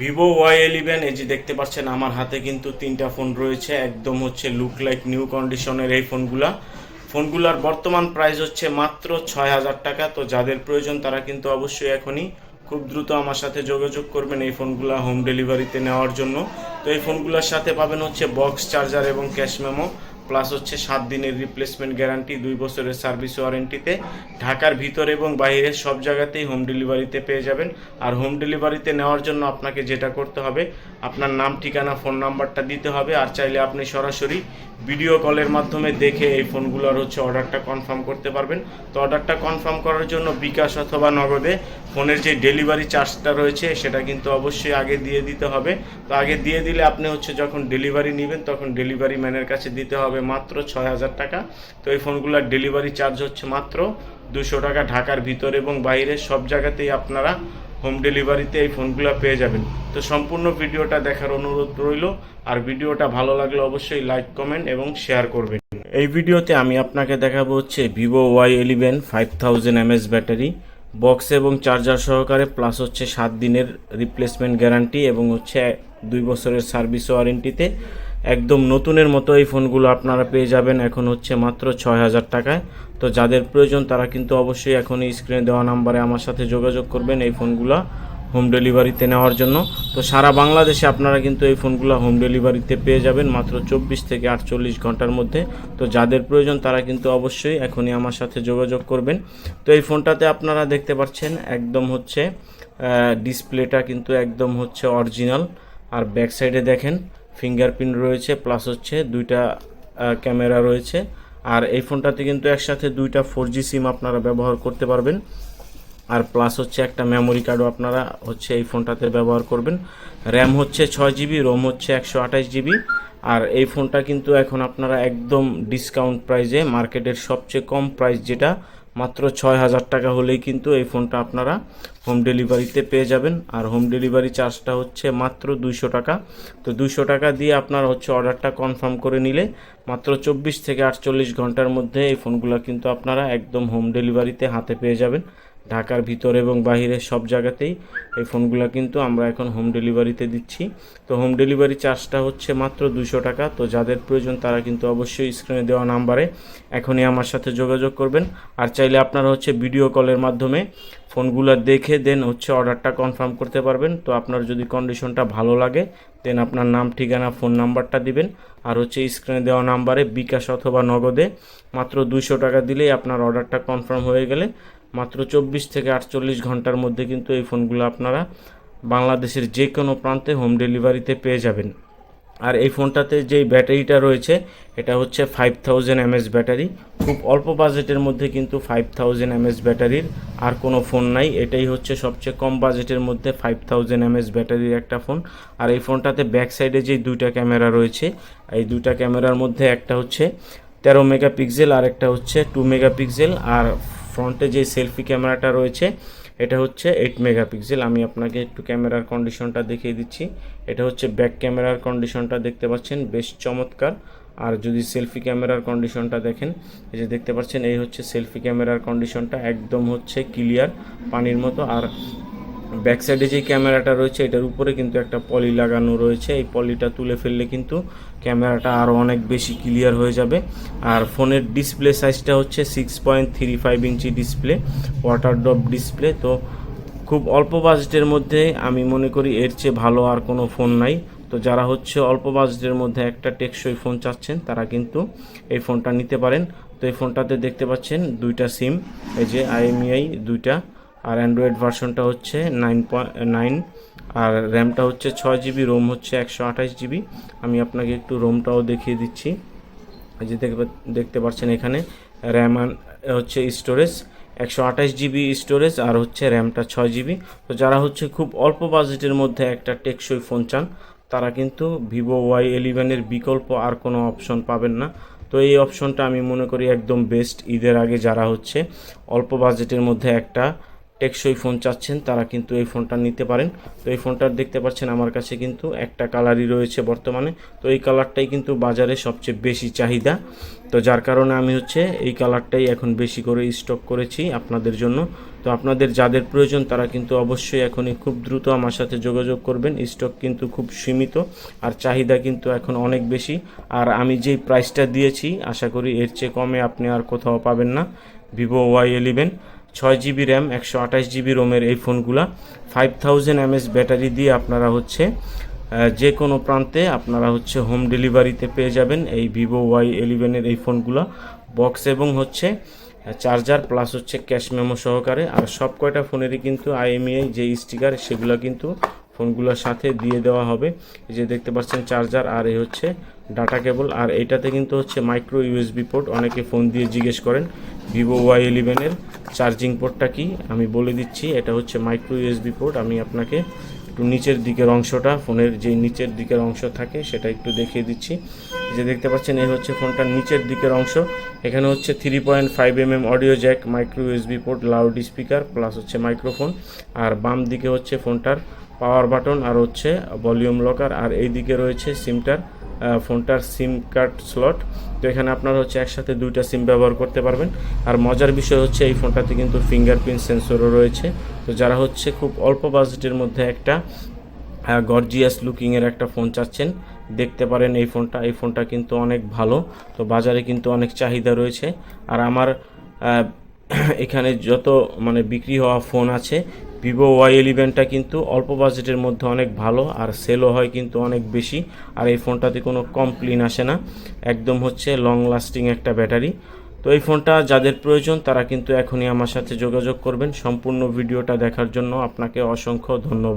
Vivo Y eleven, এই যে দেখতে পাচ্ছেন আমার হাতে কিন্তু তিনটা ফোন রয়েছে, একদম হচ্ছে লুক লাইক নিউ কন্ডিশনের এই ফোনগুলা। ফোনগুলার বর্তমান প্রাইস হচ্ছে মাত্র ছয় হাজার টাকা, তো যাদের প্রয়োজন তারা কিন্তু অবশ্যই এখনই খুব দ্রুত আমার সাথে যোগাযোগ করবেন এই ফোনগুলা হোম ডেলিভারিতে নেওয়ার জন্য। তো এই ফোনগুলোর সাথে পাবেন হচ্ছে বক্স চার্জার এবং ক্যাশ মেমো প্লাস হচ্ছে সাত দিনের রিপ্লেসমেন্ট গ্যারান্টি দুই বছরের সার্ভিস ওয়ারেন্টিতে ঢাকার ভিতর এবং বাইরে সব জায়গাতেই হোম ডেলিভারিতে পেয়ে যাবেন। আর হোম ডেলিভারিতে নেওয়ার জন্য আপনাকে যেটা করতে হবে, আপনার নাম, ঠিকানা ফোন নাম্বারটা দিতে হবে। আর চাইলে আপনি সরাসরি ভিডিও কলের মাধ্যমে দেখে এই ফোনগুলোর হচ্ছে অর্ডারটা কনফার্ম করতে পারবেন। তো অর্ডারটা কনফার্ম করার জন্য বিকাশ অথবা নগদে ফোনের যে ডেলিভারি চার্জটা রয়েছে, সেটা কিন্তু অবশ্যই আগে দিয়ে দিতে হবে। তো আগে দিয়ে দিলে আপনি হচ্ছে যখন ডেলিভারি নেবেন, তখন ডেলিভারি ম্যানের কাছে দিতে হবে মাত্র ছয় হাজার টাকা। তো এই ফোনগুলোর ডেলিভারি চার্জ হচ্ছে মাত্র দুশো টাকা ঢাকার ভিতর এবং বাইরে সব জায়গাতেই আপনারা হোম ডেলিভারিতে এই ফোনগুলো পেয়ে যাবেন। তো সম্পূর্ণ ভিডিওটা দেখার অনুরোধ রইল। আর ভিডিওটা ভালো লাগলে অবশ্যই লাইক, কমেন্ট এবং শেয়ার করবেন। এই ভিডিওতে আমি আপনাকে দেখাবো হচ্ছে Vivo Y eleven five thousand MS battery, box এবং চার্জার সহকারে, প্লাস হচ্ছে সাত দিনের রিপ্লেসমেন্ট গ্যারান্টি এবং হচ্ছে দুই বছরের সার্ভিস ওয়ারেন্টিতে একদম নতুনের মতো এই ফোনগুলো আপনারা পেয়ে যাবেন এখন হচ্ছে মাত্র ছয় হাজার টাকায়। তো যাদের প্রয়োজন তারা কিন্তু অবশ্যই এখনই স্ক্রিনে দেওয়া নাম্বারে আমার সাথে যোগাযোগ করবেন এই ফোনগুলো হোম ডেলিভারিতে নেওয়ার জন্য। তো সারা বাংলাদেশে আপনারা কিন্তু এই ফোনগুলো হোম ডেলিভারিতে পেয়ে যাবেন মাত্র চব্বিশ থেকে আটচল্লিশ ঘণ্টার মধ্যে। তো যাদের প্রয়োজন তারা কিন্তু অবশ্যই এখনই আমার সাথে যোগাযোগ করবেন। তো এই ফোনটাতে আপনারা দেখতে পাচ্ছেন একদম হচ্ছে ডিসপ্লেটা কিন্তু একদম হচ্ছে অরিজিনাল আর ব্যাক সাইডে দেখেন ফিঙ্গারপ্রিন্ট রয়েছে, প্লাস হচ্ছে দুইটা ক্যামেরা রয়েছে। আর এই ফোনটাতে কিন্তু একসাথে দুইটা ফোর জি সিম আপনারা ব্যবহার করতে পারবেন। আর প্লাস হচ্ছে একটা মেমোরি কার্ডও আপনারা হচ্ছে এই ফোনটাতে ব্যবহার করবেন। র্যাম হচ্ছে ছয় জিবি রোম হচ্ছে একশো আঠাশ জিবি আর এই ফোনটা কিন্তু এখন আপনারা একদম ডিসকাউন্ট প্রাইজে মার্কেটের সবচেয়ে কম প্রাইস যেটা মাত্র ছয় হাজার টাকা হলেই কিন্তু এই ফোনটা আপনারা হোম ডেলিভারিতে পেয়ে যাবেন। আর হোম ডেলিভারি চার্জটা হচ্ছে মাত্র দুইশো টাকা। তো দুইশো টাকা দিয়ে আপনার হচ্ছে অর্ডারটা কনফার্ম করে নিলে মাত্র চব্বিশ থেকে আটচল্লিশ ঘণ্টার মধ্যে এই ফোনগুলো কিন্তু আপনারা একদম হোম ডেলিভারিতে হাতে পেয়ে যাবেন। ঢাকার ভিতর এবং বাহিরে সব জায়গাতেই এই ফোনগুলো কিন্তু আমরা এখন হোম ডেলিভারিতে দিচ্ছি। তো হোম ডেলিভারি চার্জটা হচ্ছে মাত্র দুশো টাকা। তো যাদের প্রয়োজন তারা কিন্তু অবশ্যই স্ক্রিনে দেওয়া নাম্বারে এখনই আমার সাথে যোগাযোগ করবেন। আর চাইলে আপনারা হচ্ছে ভিডিও কলের মাধ্যমে ফোনগুলো দেখে দেন হচ্ছে অর্ডারটা কনফার্ম করতে পারবেন। তো আপনার যদি কন্ডিশনটা ভালো লাগে দেন আপনার নাম, ঠিকানা ফোন নাম্বারটা দিবেন। আর হচ্ছে স্ক্রিনে দেওয়া নাম্বারে বিকাশ অথবা নগদে মাত্র দুশো টাকা দিলেই আপনার অর্ডারটা কনফার্ম হয়ে গেলে মাত্র চব্বিশ থেকে আটচল্লিশ ঘণ্টার মধ্যে কিন্তু এই ফোনগুলো আপনারা বাংলাদেশের যে কোনো প্রান্তে হোম ডেলিভারিতে পেয়ে যাবেন। আর এই ফোনটাতে যেই ব্যাটারিটা রয়েছে, এটা হচ্ছে ফাইভ থাউজেন্ড এমএস ব্যাটারি। খুব অল্প বাজেটের মধ্যে কিন্তু ফাইভ থাউজেন্ড এমএস ব্যাটারির আর কোনো ফোন নাই। এটাই হচ্ছে সবচেয়ে কম বাজেটের মধ্যে ফাইভ থাউজেন্ড এমএস ব্যাটারির একটা ফোন। আর এই ফোনটাতে ব্যাক সাইডে যে দুইটা ক্যামেরা রয়েছে, এই দুইটা ক্যামেরার মধ্যে একটা হচ্ছে তেরো মেগাপিক্সেল আর একটা হচ্ছে টু মেগাপিক্সেল। আর ফ্রন্টে যে সেলফি ক্যামেরাটা রয়েছে, এটা হচ্ছে এইট মেগাপিক্সেল আমি আপনাকে একটু ক্যামেরার কন্ডিশনটা দেখিয়ে দিচ্ছি। এটা হচ্ছে ব্যাক ক্যামেরার কন্ডিশনটা দেখতে পাচ্ছেন, বেশ চমৎকার। আর যদি সেলফি ক্যামেরার কন্ডিশনটা দেখেন, এই যে দেখতে পাচ্ছেন, এই হচ্ছে সেলফি ক্যামেরার কন্ডিশনটা একদম হচ্ছে ক্লিয়ার পানির মতো। আর ব্যাক সাইডে যে ক্যামেরাটা রয়েছে, এটার উপরে কিন্তু একটা পলি লাগানো রয়েছে। এই পলিটা তুলে ফেললে কিন্তু ক্যামেরাটা আরও অনেক বেশি ক্লিয়ার হয়ে যাবে। আর ফোনের ডিসপ্লে সাইজটা হচ্ছে six point three five inch display water drop display. তো খুব অল্প বাজেটের মধ্যে আমি মনে করি এর চেয়ে ভালো আর কোনো ফোন নাই। তো যারা হচ্ছে অল্প বাজেটের মধ্যে একটা টেকসই ফোন চাচ্ছেন, তারা কিন্তু এই ফোনটা নিতে পারেন। তো এই ফোনটাতে দেখতে পাচ্ছেন দুইটা সিম, এই যে আইএমইআই দুইটা। আর অ্যান্ড্রয়েড ভার্সনটা হচ্ছে নাইন পয়েন্ট নাইন আর র্যামটা হচ্ছে ছয় জিবি রোম হচ্ছে একশো আঠাশ জিবি আমি আপনাকে একটু রোমটাও দেখিয়ে দিচ্ছি। যে দেখতে পাচ্ছেন এখানে র্যাম হচ্ছে স্টোরেজ একশো আঠাশ জিবি স্টোরেজ আর হচ্ছে র্যামটা ছয় জিবি তো যারা হচ্ছে খুব অল্প বাজেটের মধ্যে একটা টেকসই ফোন চান, তারা কিন্তু ভিভো ওয়াই ইলেভেনের বিকল্প আর কোনো অপশন পাবেন না। তো এই অপশনটা আমি মনে করি একদম বেস্ট ঈদের আগে যারা হচ্ছে অল্প বাজেটের মধ্যে একটা টেকসই ফোন চাচ্ছেন, তারা কিন্তু এই ফোনটা নিতে পারেন। তো এই ফোনটা দেখতে পাচ্ছেন, আমার কাছে কিন্তু একটা কালারই রয়েছে বর্তমানে। তো এই কালারটাই কিন্তু বাজারে সবচেয়ে বেশি চাহিদা। তো যার কারণে আমি হচ্ছে এই কালারটাই এখন বেশি করে স্টক করেছি আপনাদের জন্য। তো আপনাদের যাদের প্রয়োজন, তারা কিন্তু অবশ্যই এখনই খুব দ্রুত আমার সাথে যোগাযোগ করবেন। স্টক কিন্তু খুব সীমিত আর চাহিদা কিন্তু এখন অনেক বেশি। আর আমি যেই প্রাইসটা দিয়েছি, আশা করি এর চেয়ে কমে আপনি আর কোথাও পাবেন না। ভিভো ওয়াই ইলেভেন ছয় জিবি র্যাম, একশো আঠাশ জিবি রোমের এই ফোনগুলা। ফাইভ থাউজেন্ড এমএস ব্যাটারি দিয়ে আপনারা হচ্ছে যে কোনো প্রান্তে আপনারা হচ্ছে হোম ডেলিভারিতে পেয়ে যাবেন এই ভিভো ওয়াই ইলেভেনের এই ফোনগুলো। বক্স এবং হচ্ছে চার্জার প্লাস হচ্ছে ক্যাশ মেমো সহকারে। আর সব কয়টা ফোনেরই কিন্তু আইএমইআই যে স্টিকার, সেগুলো কিন্তু ফোনগুলোর সাথে দিয়ে দেওয়া হবে। এই যে দেখতে পাচ্ছেন চার্জার আর এই হচ্ছে ডাটা কেবল। আর এইটাতে কিন্তু হচ্ছে মাইক্রো ইউএসবি পোর্ট, অনেকে ফোন দিয়ে জিজ্ঞেস করেন ভিভো ওয়াই ইলেভেনের চার্জিং পোর্টটা কি? আমি বলে দিচ্ছি, এটা হচ্ছে মাইক্রো ইউএসবি পোর্ট আমি আপনাকে একটু নিচের দিকের অংশটা, ফোনের যে নিচের দিকের অংশ থাকে, সেটা একটু দেখিয়ে দিচ্ছি। যে দেখতে পাচ্ছেন, এই হচ্ছে ফোনটার নিচের দিকের অংশ। এখানে হচ্ছে three point five M M audio jack micro USB port loud speaker plus হচ্ছে মাইক্রোফোন আর বাম দিকে হচ্ছে ফোনটার পাওয়ার বাটন আর হচ্ছে ভলিউম লকার আর এই দিকে রয়েছে সিমটার ফোনটার সিম কার্ড স্লট তো এখানে আপনারা হচ্ছে একসাথে দুইটা সিম ব্যবহার করতে পারবেন। আর মজার বিষয় হচ্ছে এই ফোনটাতে কিন্তু ফিঙ্গারপ্রিন্ট সেন্সরও রয়েছে। তো যারা হচ্ছে খুব অল্প বাজেটের মধ্যে একটা গর্জিয়াস লুকিংয়ের একটা ফোন চাচ্ছেন, দেখতে পারেন এই ফোনটা। এই ফোনটা কিন্তু অনেক ভালো। তো বাজারে কিন্তু অনেক চাহিদা রয়েছে। আর আমার এখানে যত মানে বিক্রি হওয়া ফোন আছে ভিভো ওয়াই ইলেভেনটা কিন্তু অল্প বাজেটের মধ্যে অনেক ভালো, আর সেলও হয় কিন্তু অনেক বেশি, আর এই ফোনটাতে কোনো কমপ্লেন আসে না। একদম হচ্ছে লং লাস্টিং একটা ব্যাটারি। তো এই ফোনটা যাদের প্রয়োজন, তারা কিন্তু এখনই আমার সাথে যোগাযোগ করবেন। সম্পূর্ণ ভিডিওটা দেখার জন্য আপনাকে অসংখ্য ধন্যবাদ।